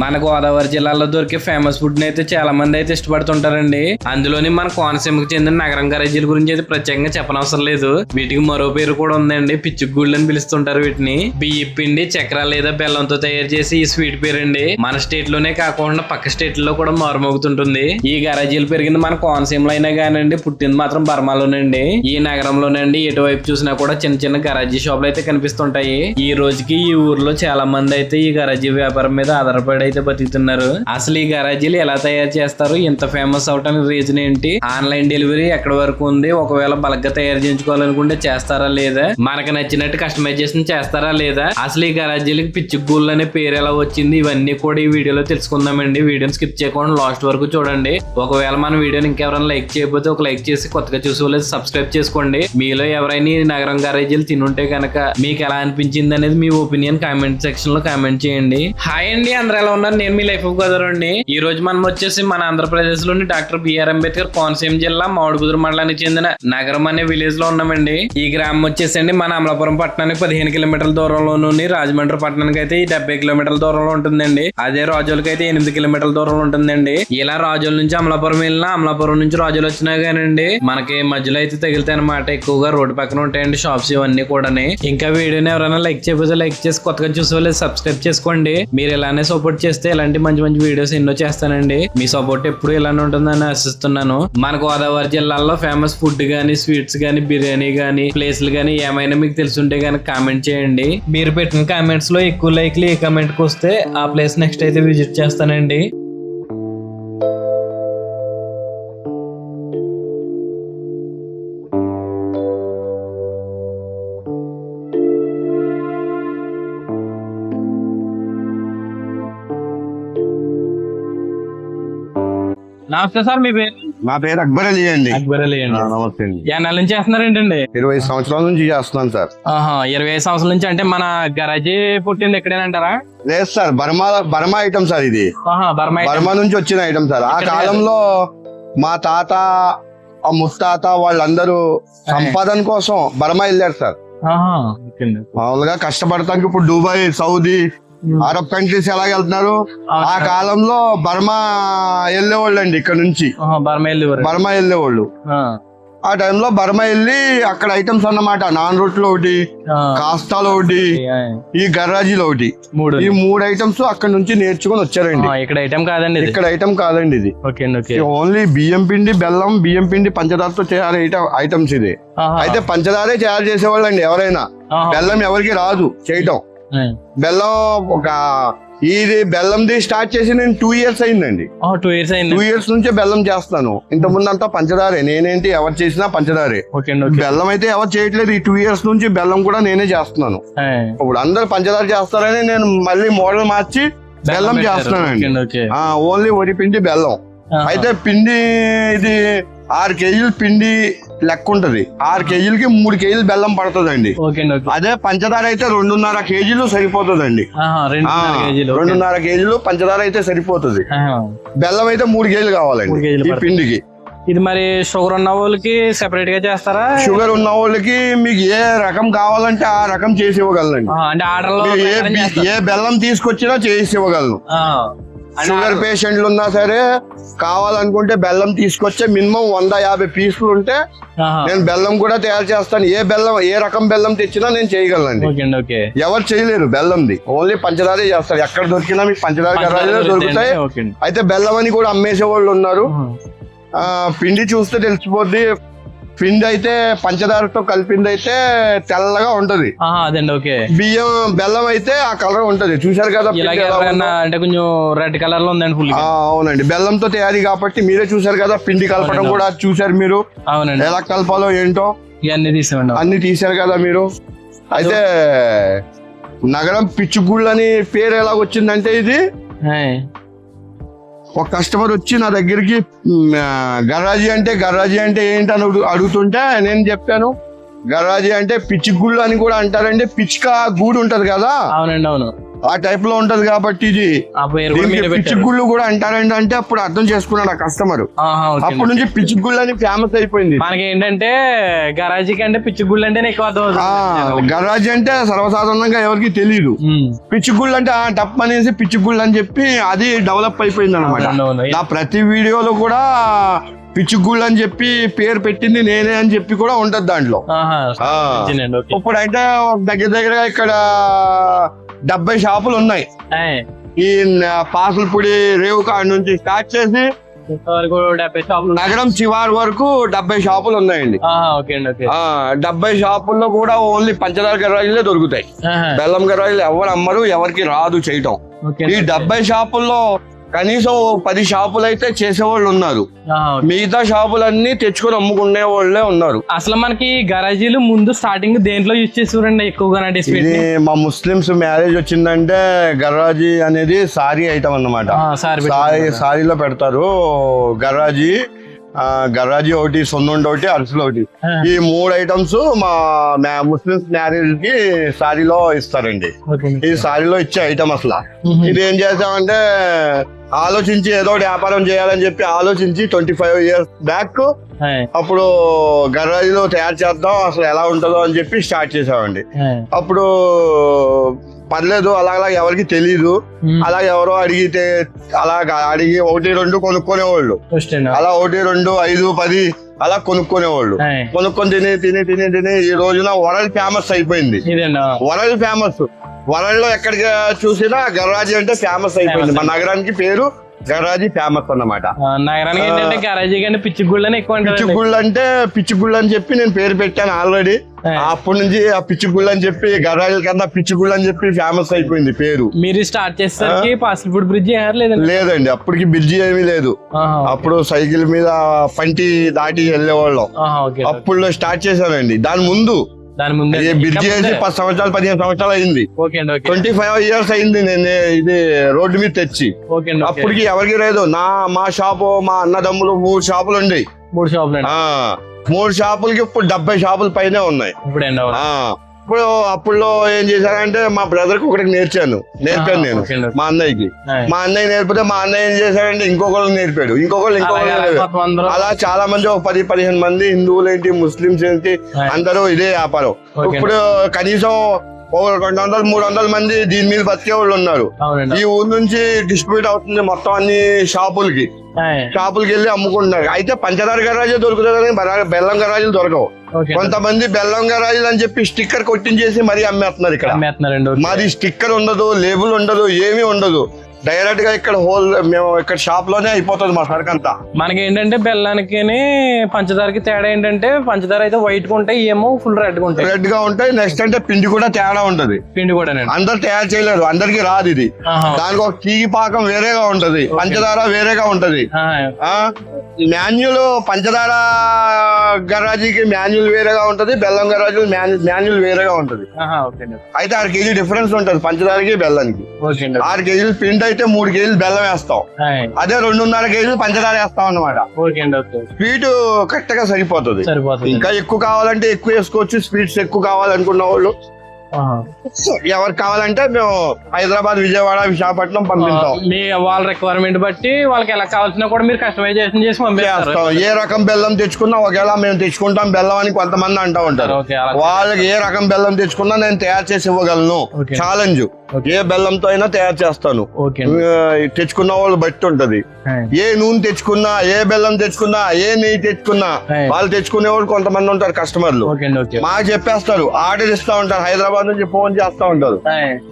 మన గోదావరి జిల్లాలో దొరికే ఫేమస్ ఫుడ్ అయితే చాలా మంది అయితే ఇష్టపడుతుంటారండి. అందులోని మన కోనసీమకు చెందిన నగరం గరేజీల గురించి అయితే ప్రత్యేకంగా చెప్పనవసరం లేదు. వీటికి మరో పేరు కూడా ఉందండి. పిచ్చుగూళ్ళు అని పిలుస్తుంటారు వీటిని. బియ్య పిండి చక్రాలు లేదా బెల్లంతో తయారు చేసి ఈ స్వీట్ పేరండి మన స్టేట్లోనే కాకుండా పక్క స్టేట్లో కూడా మారుమోగుతుంటుంది. ఈ గరాజీలు పెరిగింది మన కోనసీమలో అయినా కానండి పుట్టింది మాత్రం బర్మాలోనండి. ఈ నగరంలోనండి ఎటువైపు చూసినా కూడా చిన్న చిన్న గరాజీ షాపులు అయితే కనిపిస్తుంటాయి. ఈ రోజుకి ఈ ఊర్లో చాలా మంది అయితే ఈ గరాజీ వ్యాపారం మీద ఆధారపడి అయితే బతుకుతున్నారు అసలు ఈ గరాజీలు ఎలా తయారు చేస్తారు ఇంత ఫేమస్ అవటానికి రీజన్ ఏంటి ఆన్లైన్ డెలివరీ ఎక్కడ వరకు ఉంది ఒకవేళ బలగ్గా తయారు చేయించుకోవాలనుకుంటే చేస్తారా లేదా మనకు నచ్చినట్టు కస్టమైజేషన్ చేస్తారా లేదా అసలు ఈ గరాజీలకి పిచ్చి గూళ్ళు అనే పేరు ఎలా వచ్చింది ఇవన్నీ కూడా ఈ వీడియోలో తెలుసుకుందామండి. వీడియోని స్కిప్ చేయకుండా లాస్ట్ వరకు చూడండి. ఒకవేళ మన వీడియోని ఇంకెవరైనా లైక్ చేయకపోతే ఒక లైక్ చేసి కొత్తగా చూసుకోలేదు సబ్స్క్రైబ్ చేసుకోండి. మీలో ఎవరైనా ఈ నగరం గరాజీలు తినుంటే కనుక మీకు ఎలా అనిపించింది అనేది మీ ఒపీనియన్ కామెంట్ సెక్షన్లో కామెంట్ చేయండి. హాయ్ అండి అందరూ ఎలా ఉన్నారు. నేను మీ లైఫ్ గదరండి ఈ రోజు మనం వచ్చేసి మన ఆంధ్రప్రదేశ్లోని డాక్టర్ బిఆర్ అంబేద్కర్ కోనసీమ జిల్లా మామిడికుదురు మండలానికి చెందిన నగరం అనే విలేజ్లో ఉన్నామండి. ఈ గ్రామం వచ్చేసండి మన అమలాపురం పట్టణానికి పదిహేను కిలోమీటర్ల దూరంలోని రాజమండ్రి పట్టణానికి అయితే ఈ డెబ్బై కిలోమీటర్ల దూరంలో ఉంటుందండి. అదే రాజులకి అయితే ఎనిమిది కిలోమీటర్ల దూరంలో ఉంటుందండి. ఇలా రాజుల నుంచి అమలాపురం వెళ్ళినా అమలాపురం నుంచి రాజులు వచ్చినా కానండి మనకి మధ్యలో అయితే తగిలితే అనమాట ఎక్కువగా రోడ్డు పక్కన ఉంటాయండి షాప్స్ ఇవన్నీ కూడా ఇంకా వీడియోని ఎవరైనా లైక్ చేయకపోతే లైక్ చేసి కొత్తగా చూసే సబ్స్క్రైబ్ చేసుకోండి. మీరు ఇలానే సపోర్ట్ చేస్తే ఇలాంటి మంచి మంచి వీడియోస్ ఎన్నో చేస్తానండి. మీ సపోర్ట్ ఎప్పుడు ఇలానే ఉంటుందని ఆశిస్తున్నాను. మన గోదావరి జిల్లాలో ఫేమస్ ఫుడ్ గానీ స్వీట్స్ గానీ బిర్యానీ గానీ ప్లేస్లు గానీ ఏమైనా మీకు తెలుసుంటే గానీ కామెంట్ చేయండి. మీరు పెట్టిన కామెంట్స్లో ఎక్కువ లైక్లు ఏ కామెంట్కి వస్తే ఆ ప్లేస్ నెక్స్ట్ అయితే విజిట్ చేస్తానండి. నమస్తే సార్ మీ పేరు? నా పేరు అక్బర్ అలీ అండి. అక్బర్ అలీ అండి. నమస్తే అండి. ఎన్నాళ్ళ నుంచి చేస్తున్నారేంటండి? ఇరవై సంవత్సరాల నుంచి చేస్తున్నాను సార్. ఆహా ఇరవై సంవత్సరాల నుంచి అంటే మన గరాజీ పుట్టింది ఎక్కడేనంటారా లేదు sir Burma Burma item sir ఇది. బర్మా బర్మా నుంచి వచ్చిన ఐటమ్ సార్. ఆ కాలంలో మా తాత ఆ ముత్తాత వాళ్ళందరూ సంపాదన కోసం బర్మా వెళ్ళారు సార్. మామూలుగా కష్టపడటానికి ఇప్పుడు దుబాయ్ సౌదీ అరబ్ కంట్రీస్ ఎలా వెళ్తున్నారు అవును ఆ. కాలంలో బర్మా వెళ్ళేవాళ్ళు అండి ఇక్కడ నుంచి. బర్మా వెళ్ళేవాళ్ళు ఆ, ఆ టైంలో బర్మా వెళ్ళి అక్కడ ఐటమ్స్ అన్నమాట నాన్ రొట్లు ఒకటి ఆ, కాస్తాలు ఒకటి ఈ గర్రాజీలు ఒకటి. మూడు. ఈ మూడు ఐటమ్స్ అక్కడ నుంచి నేర్చుకొని వచ్చారండి. ఇక్కడ ఐటమ్ కాదండి ఇది. ఇక్కడ ఐటమ్ కాదండి ఇది. అండి ఓన్లీ బియ్యం పిండి బెల్లం బియ్యం పిండి పంచదారతో చేయాలి ఐటమ్ ఐటమ్స్ ఇది అయితే పంచదారే తయారు చేసేవాళ్ళండి ఎవరైనా. ఆహా, బెల్లం ఎవరికి రాదు చేయటం. బెల్లం ఒక ఇది బెల్లంది స్టార్ట్ చేసి నేను టూ ఇయర్స్ అయిందండి. టూ ఇయర్స్ టూ అయింది. ఇయర్స్ నుంచే బెల్లం చేస్తాను. ఇంత ముందు అంతా పంచదారే. నేనేంటి ఎవరు చేసినా పంచదారే. బెల్లం అయితే ఎవరు చేయట్లేదు. ఈ టూ ఇయర్స్ నుంచి బెల్లం కూడా నేనే చేస్తున్నాను. ఇప్పుడు అందరు పంచదార చేస్తారని నేను మళ్ళీ మోడల్ మార్చి బెల్లం. చేస్తున్నానండి. ఓన్లీ వరి పిండి బెల్లం. అయితే పిండి ఇది ఆరు కేజీలు పిండి లెక్క ఉంటది. ఆరు కేజీలకి మూడు కేజీలు బెల్లం పడుతుందండి. ఓకే అండి అదే పంచదార అయితే రెండున్నర కేజీలు సరిపోతుందండి. రెండున్నర కేజీలు పంచదార అయితే సరిపోతుంది. బెల్లం అయితే మూడు కేజీలు కావాలండి ఈ పడుతుంది. పిండికి. ఇది మరి షుగర్ ఉన్న వాళ్ళకి సెపరేట్గా చేస్తారా? షుగర్ ఉన్న వాళ్ళకి మీకు ఏ రకం కావాలంటే ఆ రకం చేసి ఇవ్వగలనండి. ఆ, అంటే ఆర్డర్ ఏ బెల్లం తీసుకొచ్చినా చేసి ఇవ్వగలను. షుగర్ పేషెంట్లు ఉన్నా సరే కావాలనుకుంటే బెల్లం తీసుకొచ్చే మినిమం వంద యాభై పీసులు ఉంటే నేను బెల్లం కూడా తయారు చేస్తాను. ఏ బెల్లం ఏ రకం బెల్లం తెచ్చినా నేను ఓకే ఎవరు చేయలేరు బెల్లంది. ఓన్లీ పంచదారే చేస్తారు. ఎక్కడ దొరికినా మీకు పంచదార దొరుకుతాయి. అయితే బెల్లం అని కూడా అమ్మేసే వాళ్ళు ఉన్నారు పిండి చూస్తే తెలిసిపోద్ది. పిండి అయితే పంచదారతో కలిపింది అయితే తెల్లగా ఉంటది. అదండి ఓకే. బియ్యం బెల్లం అయితే ఆ కలర్ ఉంటది. చూశారు కదా? అంటే కొంచెం రెడ్ కలర్లో ఉందండి ఫుల్ అవునండి. బెల్లంతో తయారీ కాబట్టి మీరే చూశారు కదా పిండి కలపడం. కూడా చూశారు మీరు. అవునండి. ఎలా కలపాలో ఏంటో? ఇవన్నీ తీసామండి అన్ని తీశారు కదా మీరు. అయితే నగరం పిచ్చుగుళ్ళు అని పేరు ఎలా వచ్చిందంటే ఇది. ఒక కస్టమర్ వచ్చి నా దగ్గరికి గర్రాజీ అంటే గర్రాజీ అంటే ఏంటి అని అడుగుతుంటే నేను చెప్పాను గర్రాజీ అంటే పిచ్చి గుళ్ళు అని కూడా అంటారండి పిచ్చుక గూడు ఉంటది కదా? అవునండి అవును. ఆ టైప్లో ఉంటది కాబట్టి ఇది. పిచ్చుగుళ్ళు కూడా అంటారండి అంటే అప్పుడు అర్థం చేసుకున్నాడు ఆ కస్టమర్ అప్పటి నుంచి పిచ్చుగుళ్ళు అని ఫేమస్ అయిపోయింది. మనకి ఏంటంటే గరాజీ కంటే పిచ్చి గుళ్ళు అంటేనే ఎక్కువ గరాజ్ అంటే సర్వసాధారణంగా ఎవరికి తెలియదు. పిచ్చుగుళ్ళు అంటే ఆ టప్ అనేసి పిచ్చుగుళ్ళు అని చెప్పి అది డెవలప్ అయిపోయింది అనమాట. నా ప్రతి వీడియోలో కూడా పిచ్చుగుళ్ళు అని చెప్పి పేరు పెట్టింది నేనే అని చెప్పి కూడా ఉంటది దాంట్లో. ఇప్పుడు అంటే దగ్గర దగ్గర ఇక్కడ డెబ్బై షాపులు ఉన్నాయి. ఈ పాసులపూడి రేవు కాడ నుంచి స్టార్ట్ చేసి. నగరం చివరి వరకు డెబ్బై షాపులు ఉన్నాయండి. డెబ్బై షాపుల్లో కూడా ఓన్లీ పంచదార గరాజులే దొరుకుతాయి. బెల్లం గరాజులు ఎవరు అమ్మరు ఎవరికి రాదు చేయటం. ఈ. డెబ్బై షాపుల్లో కనీసం ఓ పది షాపులు అయితే చేసేవాళ్ళు ఉన్నారు. మిగతా షాపులన్నీ తెచ్చుకొని అమ్ముకునే వాళ్ళే ఉన్నారు. అసలు మనకి గరాజీలు ముందు స్టార్టింగ్ దేంట్లో యూజ్ చేసేవారండి ఎక్కువగా ఇది మా ముస్లిమ్స్ మ్యారేజ్ వచ్చిందంటే గర్రాజీ అనేది సారీ ఐటమ్ అన్నమాట. సార్ సారీ సారీలో పెడతారు. గర్రాజీ ఆ, గర్రాజీ ఒకటి సొన్నుండి ఒకటి అరిసెలు ఒకటి. ఈ మూడు ఐటమ్స్ మా ముస్లిమ్స్ మ్యారేజ్కి సారీలో ఇస్తారండి. ఈ సారీలో ఇచ్చే ఐటమ్ అసలు. ఇది ఏం చేస్తామంటే ఆలోచించి ఏదో వ్యాపారం చేయాలని చెప్పి ఆలోచించి ట్వంటీ ఫైవ్ ఇయర్స్ బ్యాక్ అప్పుడు గర్రాజీలో తయారు చేద్దాం అసలు ఎలా ఉంటుందో అని చెప్పి స్టార్ట్ చేసామండి అప్పుడు పర్లేదు అలాగలా ఎవరికి తెలియదు అలా ఎవరో అడిగితే అలా అడిగి ఒకటి రెండు కొనుక్కునేవాళ్ళు. అలా ఒకటి రెండు ఐదు పది అలా కొనుక్కునేవాళ్ళు. కొనుక్కొని తిని తిని తిని తిని ఈ రోజున వరల్డ్ ఫేమస్ అయిపోయింది. World famous. వరల్డ్లో ఎక్కడికి చూసినా గర్రాజీ అంటే ఫేమస్ అయిపోయింది. మన నగరానికి పేరు గర్రాజీ ఫేమస్ అన్నమాట. నగరానికి ఏంటంటే గరాజీ పిచ్చి గుళ్ళు ఎక్కువ అంటారండి పిచ్చిగుళ్ళు అంటే పిచ్చిగుళ్ళు అని చెప్పి నేను పేరు పెట్టాను ఆల్రెడీ అప్పటి నుంచి ఆ పిచ్చిగుళ్ళు అని చెప్పి గర్రాజుల కన్నా పిచ్చిగుళ్ళు అని చెప్పి ఫేమస్ అయిపోయింది పేరు. మీరు స్టార్ట్ చేసేసరికి పాసిల్పూడి బ్రిడ్జ్ ఏహారు లేదండి. అప్పటికి బిర్జీ ఏమీ లేదు. అప్పుడు సైకిల్ మీద పంటి దాటి వెళ్ళేవాళ్ళం. అప్పుడు స్టార్ట్ చేశానండి. దాని ముందు దాని ముందే ఈ బిర్జీ వేసి పది సంవత్సరాలు పదిహేను సంవత్సరాలు అయింది. ఓకే అండి ఓకే. ట్వంటీ ఫైవ్ ఇయర్స్ అయింది నేను ఇది రోడ్డు మీద తెచ్చి. ఓకే అండి ఓకే. అప్పటికి ఎవరికి లేదు. నా మా షాపు మా అన్నదమ్ములు మూడు షాపులు ఉండేవి మూడు షాపులు మూడు షాపులకి ఇప్పుడు డెబ్బై షాపుల పైనే ఉన్నాయి. ఇప్పుడు ఇప్పుడు అప్పుడులో ఏం చేశానంటే మా బ్రదర్కి ఒకటికి నేర్చాను నేర్పాను నేను. మా అన్నయ్యకి. మా అన్నయ్య నేర్పితే మా అన్నయ్య ఏం చేశాడంటే ఇంకొకళ్ళు నేర్పాడు ఇంకొకళ్ళు ఇంకొకళ్ళు అలా చాలా మంది ఒక పది పదిహేను మంది హిందువులు ఏంటి ముస్లింస్ ఏంటి. అందరూ ఇదే వ్యాపారం. ఇప్పుడు కనీసం రెండు వందల మూడు వందల మంది దీని మీద బతికే వాళ్ళు ఉన్నారు. ఈ ఊరు నుంచి డిస్ట్రిబ్యూట్ అవుతుంది మొత్తం అన్ని షాపులకి. షాపులకి వెళ్ళి అమ్ముకుంటున్నారు. అయితే పంచదార గరాజే దొరుకుతుంది కానీ బెల్లం గరాజులు దొరకవు. కొంతమంది బెల్లం గరాజులు అని చెప్పి స్టిక్కర్ కొట్టించేసి మరీ అమ్మేస్తున్నారు ఇక్కడ. మాది స్టిక్కర్ ఉండదు లేబుల్ ఉండదు ఏమీ ఉండదు. డైరెక్ట్గా ఇక్కడ హోల్ మేము ఇక్కడ షాప్లోనే అయిపోతుంది మా సరుకు అంతా. మనకి ఏంటంటే బెల్లానికి పంచదారకి తేడా ఏంటంటే పంచదార అయితే వైట్గా ఉంటాయి ఏమో ఫుల్ రెడ్గా ఉంటాయి. రెడ్గా ఉంటాయి నెక్స్ట్ అంటే పిండి కూడా తేడా ఉంటది. పిండి కూడా అందరు తయారు చేయలేరు అందరికి రాదు ఇది. దానికి ఒక తీగి పాకం వేరేగా ఉంటది పంచదార వేరేగా ఉంటది. మాన్యుల్ పంచదార గరాజీకి మాన్యుల్ వేరేగా ఉంటది బెల్లం గరాజు మాన్యుల్ వేరేగా ఉంటది. అయితే ఆరు కేజీ డిఫరెన్స్ ఉంటది పంచదారకి బెల్లానికి. ఆరు కేజీలు పిండి అయితే మూడు కేజీలు బెల్లం వేస్తాం. అదే రెండున్నర కేజీలు పంచదార వేస్తాం ఓకే స్వీట్ కరెక్ట్గా సరిపోతుంది. ఇంకా ఎక్కువ కావాలంటే ఎక్కువ వేసుకోవచ్చు స్వీట్స్ ఎక్కువ కావాలనుకున్న వాళ్ళు. ఎవరు కావాలంటే మేము హైదరాబాద్ విజయవాడ విశాఖపట్నం పంపిస్తాం. మీ వాళ్ళ రిక్వైర్మెంట్ బట్టి వాళ్ళకి ఎలా కావాల్సినా కూడా మీరు కస్టమైజేషన్ చేసి పంపిస్తారు. చేస్తాం. ఏ రకం బెల్లం తెచ్చుకున్నా ఒకవేళ మేము తెచ్చుకుంటాం బెల్లం అని కొంతమంది అంటా ఉంటారు. వాళ్ళకి ఏ రకం బెల్లం తెచ్చుకున్నా నేను తయారు చేసి ఇవ్వగలను. ఛాలెంజ్ ఏ బెల్లంతో అయినా తయారు చేస్తాను. తెచ్చుకున్న వాళ్ళు బట్టి ఉంటది. ఏ నూనె తెచ్చుకున్నా ఏ బెల్లం తెచ్చుకున్నా ఏ నెయ్యి తెచ్చుకున్నా. వాళ్ళు తెచ్చుకునే వాళ్ళు కొంతమంది ఉంటారు కస్టమర్లు. మాకు చెప్పేస్తారు ఆర్డర్ ఇస్తా ఉంటారు. హైదరాబాద్ నుంచి ఫోన్ చేస్తా ఉంటారు.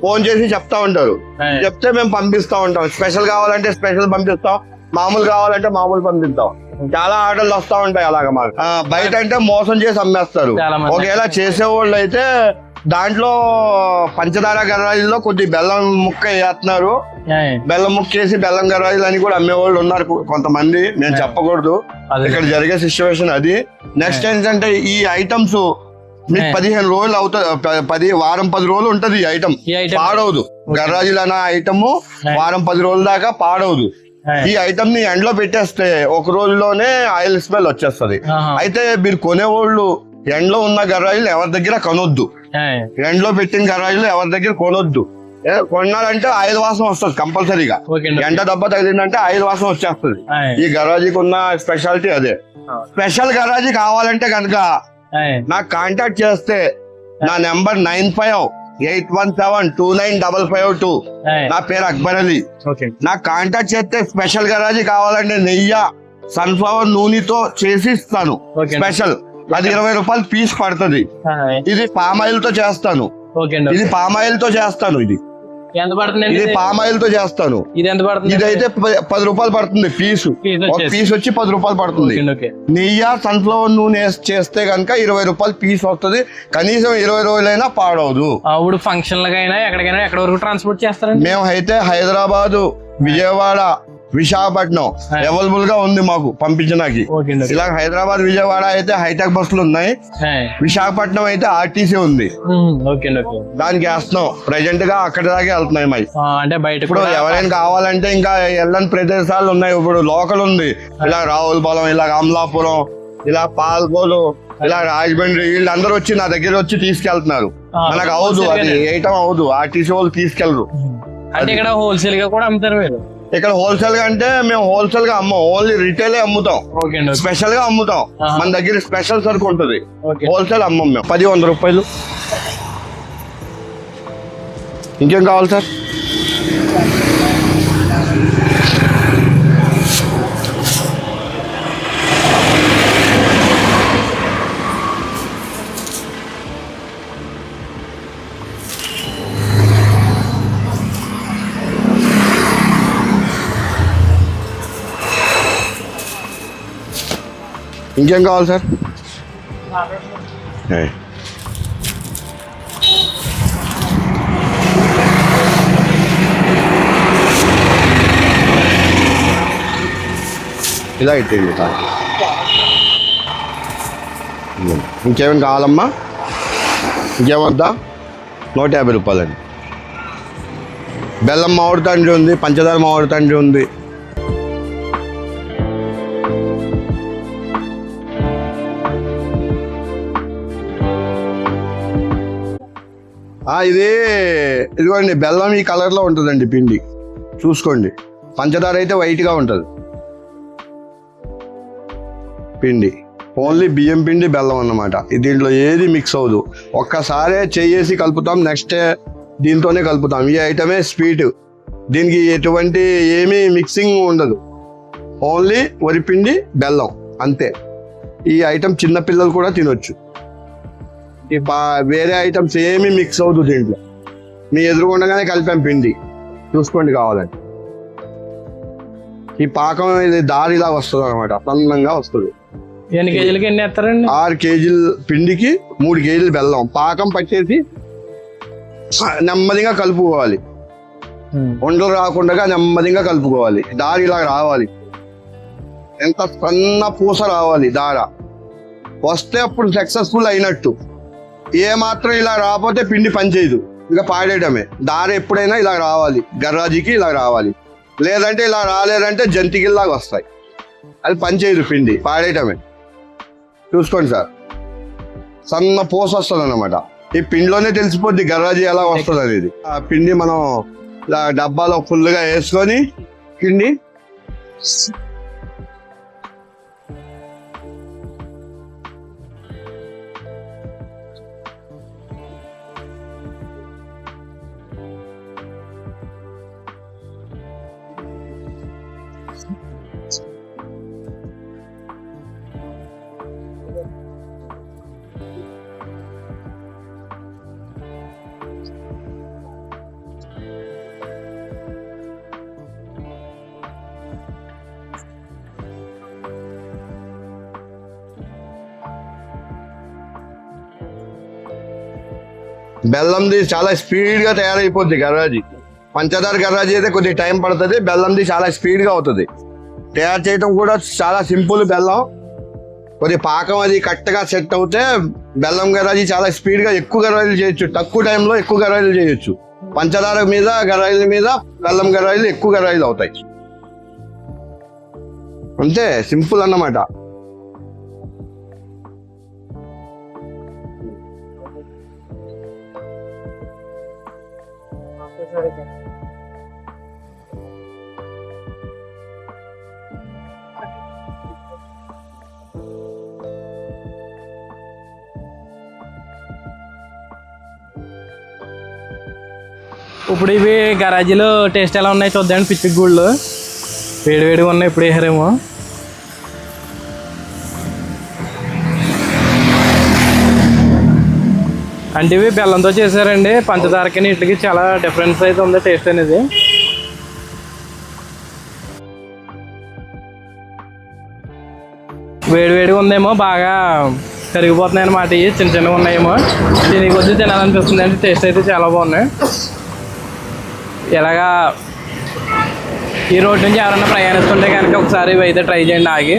ఫోన్ చేసి చెప్తా ఉంటారు. చెప్తే మేము పంపిస్తా ఉంటాం. స్పెషల్ కావాలంటే స్పెషల్ పంపిస్తాం. మామూలు కావాలంటే మామూలు పంపిస్తాం. చాలా ఆర్డర్లు వస్తా ఉంటాయి అలాగ మాకు. బయట అంటే మోసం చేసి అమ్మేస్తారు. ఒకవేళ చేసేవాళ్ళు అయితే దాంట్లో పంచదార గర్రాయిల్లో కొద్ది బెల్లం ముక్క వేస్తున్నారు. బెల్లం ముక్క వేసి బెల్లం గర్రాయిలు అని కూడా అమ్మేవాళ్ళు ఉన్నారు కొంతమంది నేను చెప్పకూడదు. ఇక్కడ జరిగే సిచ్యువేషన్ అది నెక్స్ట్ ఏంటంటే ఈ ఐటమ్స్ మీకు. పదిహేను రోజులు అవుతుంది పది వారం పది రోజులు ఉంటది ఈ ఐటమ్ పాడవదు గర్రాజులు అనే ఐటమ్ వారం పది రోజుల దాకా పాడవదు. ఈ ఐటమ్ని ఎండలో పెట్టేస్తే ఒక రోజులోనే ఆయిల్ స్మెల్ వచ్చేస్తది. అయితే మీరు కొనేవాళ్ళు ఎండలో ఉన్న గర్రాజులు ఎవరి దగ్గర కొనొద్దు. ఎండలో పెట్టిన గర్రాజులు ఎవరి దగ్గర కొనొద్దు. కొన్నారంటే ఐదు వాసం వస్తుంది కంపల్సరీగా. ఎండ దెబ్బ తగిలిందంటే ఐదు వాసం వచ్చేస్తుంది. ఈ గరాజీకి ఉన్న స్పెషాలిటీ అదే. స్పెషల్ గరాజీ కావాలంటే కనుక. నాకు కాంటాక్ట్ చేస్తే నా number nine five eight one seven two nine double five two. నా పేరు అక్బర్ అలీ. నాకు కాంటాక్ట్ చేస్తే స్పెషల్ గరాజీ కావాలంటే నెయ్యి సన్ఫ్లవర్ నూనెతో చేసి ఇస్తాను. స్పెషల్ అది ఇరవై రూపాయలు పీస్ పడుతుంది. ఇది పామ్ ఆయిల్తో చేస్తాను. ఇది పామ్ ఆయిల్తో చేస్తాను ఇది. ఎంత పడుతుందండి ఇది? పామ్ ఆయిల్తో చేస్తాను. ఇది ఎంత పడుతుంది? ఇది అయితే పది రూపాయలు పడుతుంది పీసు. పీస్ వచ్చి పది రూపాయలు పడుతుంది. నెయ్యి సన్ఫ్లవర్ నూనె చేస్తే కనుక ఇరవై రూపాయలు పీస్ వస్తుంది. కనీసం ఇరవై రోజులైనా పాడవదు. ఇప్పుడు ఫంక్షన్లకైనా ఎక్కడికైనా ఎక్కడ వరకు ట్రాన్స్పోర్ట్ చేస్తారండి? మేము అయితే హైదరాబాదు విజయవాడ విశాఖపట్నం అవైలబుల్గా ఉంది మాకు పంపించడానికి. ఇలా హైదరాబాద్ విజయవాడ అయితే హైటెక్ బస్సులు ఉన్నాయి. విశాఖపట్నం అయితే ఆర్టీసీ ఉంది. దానికి వేస్తున్నాం ప్రజెంట్గా అక్కడి దాకే వెళ్తున్నాయి మరి. అంటే బయట ఇప్పుడు ఎవరైనా కావాలంటే ఇంకా వెళ్ళని ప్రదేశాలు ఉన్నాయి. ఇప్పుడు లోకల్ ఉంది. ఇలా రావులపాలెం ఇలా అమలాపురం ఇలా పాల్గోలు ఇలా రాజమండ్రి వీళ్ళందరూ వచ్చి నా దగ్గర వచ్చి తీసుకెళ్తున్నారు. మనకు అవదు అది. వేయటం అవదు. ఆర్టీసీ వాళ్ళు తీసుకెళ్ళరు. అంటే ఇక్కడ హోల్సేల్గా కూడా అమ్ముతారు మీరు? ఇక్కడ హోల్సేల్గా అంటే మేము హోల్సేల్గా అమ్మం. ఓన్లీ రిటైల్ అమ్ముతాం. స్పెషల్గా అమ్ముతాం. మన దగ్గర స్పెషల్ సరుకు ఉంటుంది. హోల్సేల్ అమ్మం మేము. పది వంద రూపాయలు. ఇంకేం కావాలి సార్? ఇంకేం కావాలి సార్. ఇలా సార్. ఇంకేమైనా కావాలమ్మా? ఇంకేమొద్దా నూట యాభై రూపాయలండి. బెల్లం మామిడి తండ్రి ఉంది పంచదార మామిడి తండ్రి ఉంది. ఇది ఇదిగోండి బెల్లం ఈ కలర్లో ఉంటుందండి పిండి. చూసుకోండి. పంచదార అయితే వైట్గా ఉంటుంది. పిండి. ఓన్లీ బియ్యం పిండి బెల్లం అన్నమాట. దీంట్లో ఏది మిక్స్ అవ్వదు. ఒక్కసారే చేసి కలుపుతాం నెక్స్ట్ దీంతోనే కలుపుతాం. ఈ ఐటమే స్వీట్ దీనికి ఎటువంటి ఏమీ మిక్సింగ్ ఉండదు. ఓన్లీ వరిపిండి బెల్లం. అంతే. ఈ ఐటమ్ చిన్నపిల్లలు కూడా తినొచ్చు. ఈ బా- వేరే ఐటమ్స్ ఏమీ మిక్స్ అవ్వదు దీంట్లో. మీ ఎదురుగుండగానే కలిపాం పిండి. చూసుకోండి కావాలంటే. ఈ పాకం ఇది దారిలా వస్తుంది అనమాట సన్నంగా వస్తుంది. ఎన్ని కేజీలకి ఎన్ని వేస్తారండి? ఆరు కేజీల పిండికి మూడు కేజీలు బెల్లం. పాకం పట్టేసి నెమ్మదిగా కలుపుకోవాలి. ఉండలు రాకుండా నెమ్మదిగా కలుపుకోవాలి. దారి ఇలా రావాలి. ఎంత సన్న పూస రావాలి దార. వస్తే అప్పుడు సక్సెస్ఫుల్ అయినట్టు. ఏ మాత్రం ఇలా రాకపోతే పిండి పనిచేయదు. ఇక పాడేయడమే. దారి ఎప్పుడైనా ఇలా రావాలి. గర్రాజీకి ఇలా రావాలి. లేదంటే ఇలా రాలేదంటే జంతికిల్లాగా వస్తాయి. అది పనిచేయదు పిండి. పాడేయటమే. చూసుకోండి సార్. సన్న పూస వస్తుంది అనమాట ఈ పిండిలోనే తెలిసిపోద్ది గర్రాజీ ఎలా వస్తుంది అనేది ఆ పిండి మనం ఇలా డబ్బాలో ఫుల్గా వేసుకొని పిండి బెల్లంది చాలా స్పీడ్గా తయారైపోద్ది గర్రాజీ పంచదార గర్రాజీ అయితే కొద్దిగా టైం పడుతుంది బెల్లంది చాలా స్పీడ్గా అవుతుంది. తయారు చేయడం కూడా చాలా సింపుల్ బెల్లం. కొద్ది పాకం అది కరెక్ట్గా సెట్ అవుతే బెల్లం గరాజీ చాలా స్పీడ్గా ఎక్కువ గరాజీలు చేయొచ్చు. తక్కువ టైంలో ఎక్కువ గరాజీలు చేయొచ్చు. పంచదార మీద గరాజీల మీద బెల్లం గరాజీలు ఎక్కువ గరాజీలు అవుతాయి. అంతే సింపుల్ అన్నమాట. ఇప్పుడు ఇవి గరాజీలో టేస్ట్ ఎలా ఉన్నాయి చూద్దాండి పిచ్చి గూళ్ళు. వేడి వేడిగా ఉన్నాయి ఇప్పుడు వేసారేమో అంటే ఇవి బెల్లంతో చేశారండి. పంచదారకి నీటికి చాలా డిఫరెన్స్ అయితే ఉంది టేస్ట్ అనేది. వేడి వేడిగా ఉందేమో బాగా కరిగిపోతున్నాయి అన్నమాట ఇవి. చిన్న చిన్నగా ఉన్నాయేమో. దీనికి వచ్చి తినాలనిపిస్తుంది అంటే టేస్ట్ అయితే చాలా బాగున్నాయి. ఎలాగా ఈ రోడ్ నుంచి ఎవరైనా ప్రయాణిస్తుంటే కనుక ఒకసారి ఇవి అయితే ట్రై చేయండి ఆగి.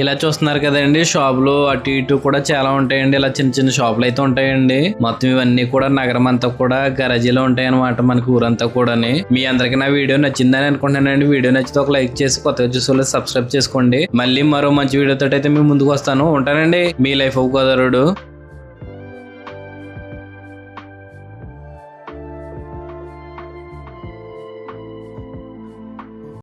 ఇలా చూస్తున్నారు కదండి షాపులు అటు ఇటు కూడా చాలా ఉంటాయండి. ఇలా చిన్న చిన్న షాపులు అయితే ఉంటాయండి. మొత్తం ఇవన్నీ కూడా నగరం అంతా కూడా గరాజీలో ఉంటాయి అనమాట మనకి ఊరంతా కూడాని. మీ అందరికి నా వీడియో నచ్చిందని అనుకుంటున్నానండి. వీడియో నచ్చితే ఒక లైక్ చేసి కొత్తగా చూసే సబ్స్క్రైబ్ చేసుకోండి. మళ్ళీ మరో మంచి వీడియోతో అయితే మీ ముందుకు వస్తాను. ఉంటానండి. మీ లైఫ్ కుదరుడు